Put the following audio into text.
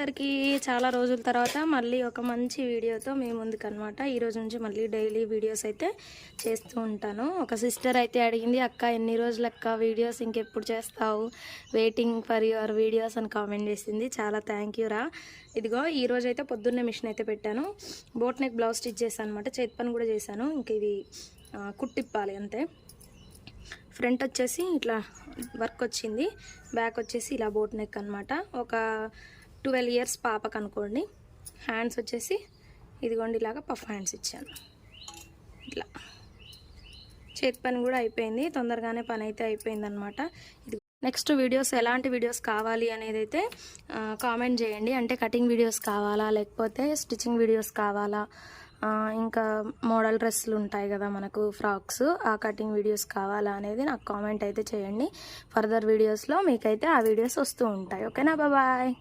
అందరికి చాలా రోజుల తర్వాత మళ్ళీ ఒక మంచి వీడియోతో మీ ముందుకు అనమాట ఈ రోజు నుంచి మళ్ళీ డైలీ వీడియోస్ అయితే చేస్తూ ఉంటాను. ఒక సిస్టర్ అయితే అడిగింది అక్క ఎన్ని రోజులు అక్క వీడియోస్ ఇంకెప్పుడు చేస్తావు? వెయిటింగ్ ఫర్ యువర్ వీడియోస్ అని కామెంట్ చేసింది. చాలా థ్యాంక్ యూ రా. ఇదిగో ఈ అయితే పొద్దున్నే మిషన్ అయితే పెట్టాను. బోట్ నెక్ బ్లౌజ్ స్టిచ్ చేశాను అనమాట చేతి పని కూడా చేశాను. ఇంక ఇవి కుట్టిప్పాలి అంతే. ఫ్రంట్ వచ్చేసి ఇట్లా వర్క్ వచ్చింది. బ్యాక్ వచ్చేసి ఇలా బోట్ నెక్ అనమాట ఒక ట్వెల్వ్ ఇయర్స్ పాపకు అనుకోండి హ్యాండ్స్ వచ్చేసి ఇదిగోండి ఇలాగా పఫ్ హ్యాండ్స్ ఇచ్చాను. ఇట్లా. చేతి పని కూడా అయిపోయింది తొందరగానే పని అయితే అయిపోయిందనమాట ఇది నెక్స్ట్ వీడియోస్ ఎలాంటి వీడియోస్ కావాలి అనేది అయితే కామెంట్ చేయండి. అంటే కటింగ్ వీడియోస్ కావాలా లేకపోతే స్టిచ్చింగ్ వీడియోస్ కావాలా ఇంకా మోడల్ డ్రెస్సులు ఉంటాయి కదా మనకు ఫ్రాక్స్ ఆ కటింగ్ వీడియోస్ కావాలా అనేది నాకు కామెంట్ అయితే చేయండి. ఫర్దర్ వీడియోస్లో మీకైతే ఆ వీడియోస్ వస్తూ ఉంటాయి. ఓకేనా బాయ్